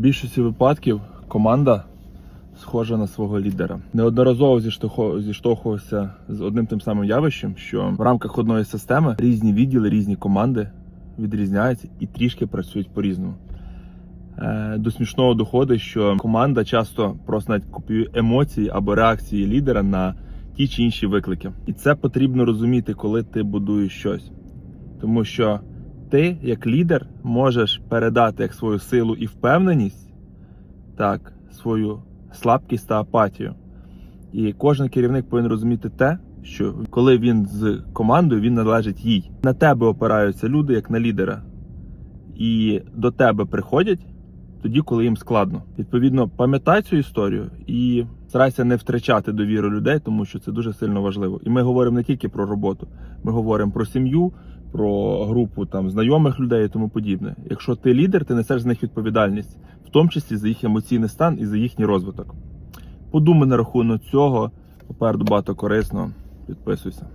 більшості випадків команда схожа на свого лідера. Неодноразово зіштовхувався з одним тим самим явищем, що в рамках одної системи різні відділи, різні команди відрізняються і трішки працюють по-різному. Е, До смішного доходить, що команда часто просто навіть копіює емоції або реакції лідера на ті чи інші виклики. І це потрібно розуміти, коли ти будуєш щось. Тому що ти, як лідер, можеш передати як свою силу і впевненість, так, свою слабкість та апатію. І кожен керівник повинен розуміти те, що коли він з командою, він належить їй. На тебе опираються люди як на лідера. І до тебе приходять тоді, коли їм складно. Відповідно, пам'ятай цю історію і старайся не втрачати довіру людей, тому що це дуже сильно важливо. І ми говоримо не тільки про роботу, ми говоримо про сім'ю, про групу там знайомих людей і тому подібне. Якщо ти лідер, ти несеш з них відповідальність, в тому числі за їх емоційний стан і за їхній розвиток. Подумай на рахунок цього. Попереду багато корисно. Підписуйся.